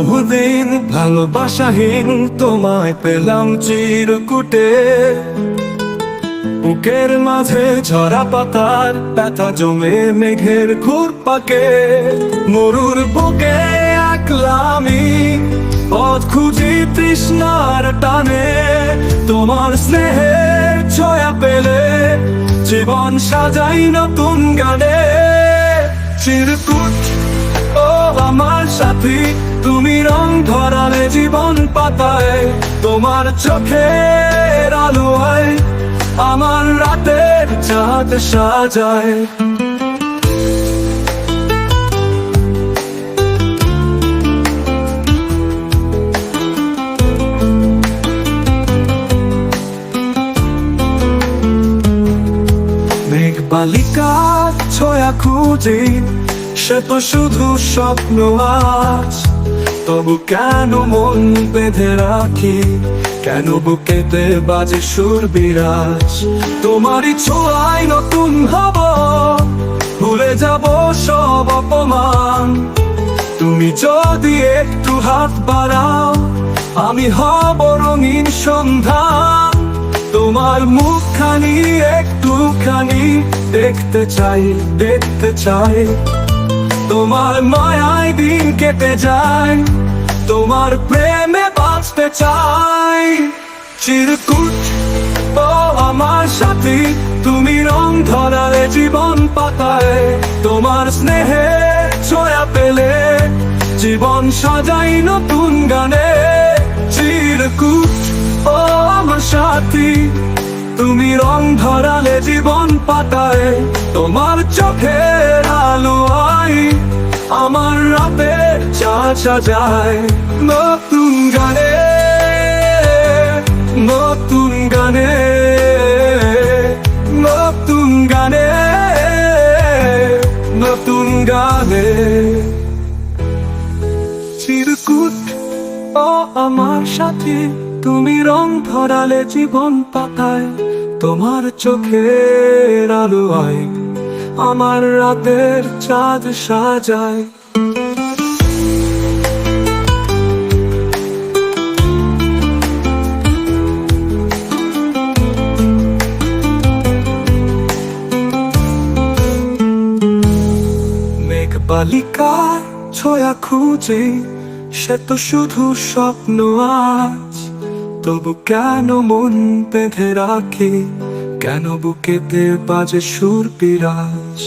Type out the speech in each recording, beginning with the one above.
এতদিন ভালোবাসাহীন তোমায় পেলাম চিরকুটে। বুকের মাঝে ঝরা পাতার ব্যথা জমে মেঘের ঘুরপাকে। মরুর বুকে একলামি, পথ খুঁজি তৃষ্ণার টানে। তোমার স্নেহের ছয়া পেলে, জীবন সাজাই নতুন গানে। চিরকুট, ও আমার সাথী, তুমি ধরালে জীবন পাতায়, তোমার চোখের আলোয় আমার রাতের চাঁদ সাজায়। মেঘ বালিকার ছয়া খুঁজি, সে তো শুধু স্বপ্ন আজ। তবু কেন মন বেঁধে রাখি? কেন বুকেতে বাজে সুর বিরাজ? তোমারই ছোঁয়ায় নতুন হব, ভুলে যাব সব অপমান। তুমি যদি একটু হাত বাড়াও, আমি হব রঙিন সন্ধান। তোমার মুখখানি একটুখানি দেখতে চাই দেখতে চাই। তোমার মায়ায় দিন কেটে যায়, তোমার প্রেমে বাঁচতে চাই। চিরকুট, ও আমার সাথী, তুমি রং ধরালে, জীবন পাতায় তোমার স্নেহে ছোয়া পেলে, জীবন সাজাই নতুন গানে। চিরকুট, ও আমার সাথী, তুমি রং ধরালে, জীবন পাতায় তোমার চোখের আলো আই আমার রাতের চা যায়, নতুন গানে নতুন গানে নতুন গানে নতুন গানে। চিরকুট, ও আমার সাথে, তুমি রং ধরালে জীবন পাতায়, তোমার চোখের আয় আমার রাতের চাঁদ সাজায়। মেঘ বালিকার ছোয়া খুঁজে, সে তো শুধু স্বপ্ন আজ। তবু কেন মন বেঁধে রাখে? কেন বুকেতে বাজে সুর বিরাজ?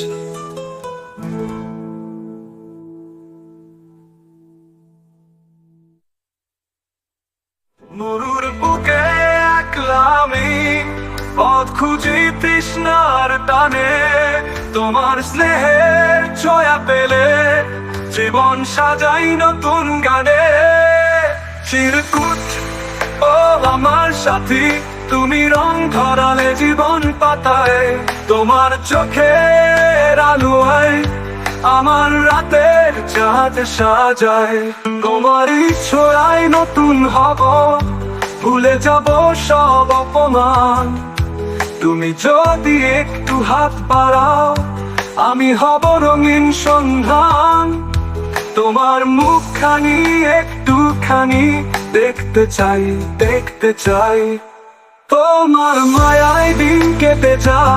মরুর বুকে একলামি, পথ খুঁজি তৃষ্ণার টানে। তোমার স্নেহের ছয়া পেলে জীবন সাজাই নতুন গানে। চিরকুট ও আমার সাথী তুমি রং ধরালে জীবন পাতায়, তোমার চোখের আলোয় আমার রাতের চাঁদ সাজায়। তোমারই ছোঁয়ায় নতুন হব, ভুলে যাব সব অপমান। তুমি যদি একটু হাত বাড়াও, আমি হব রঙিন সন্ধান। তোমার মুখখানি একটুখানি দেখতে চাই দেখতে চাই। তোমার মায়ায় দিন কেটে যায়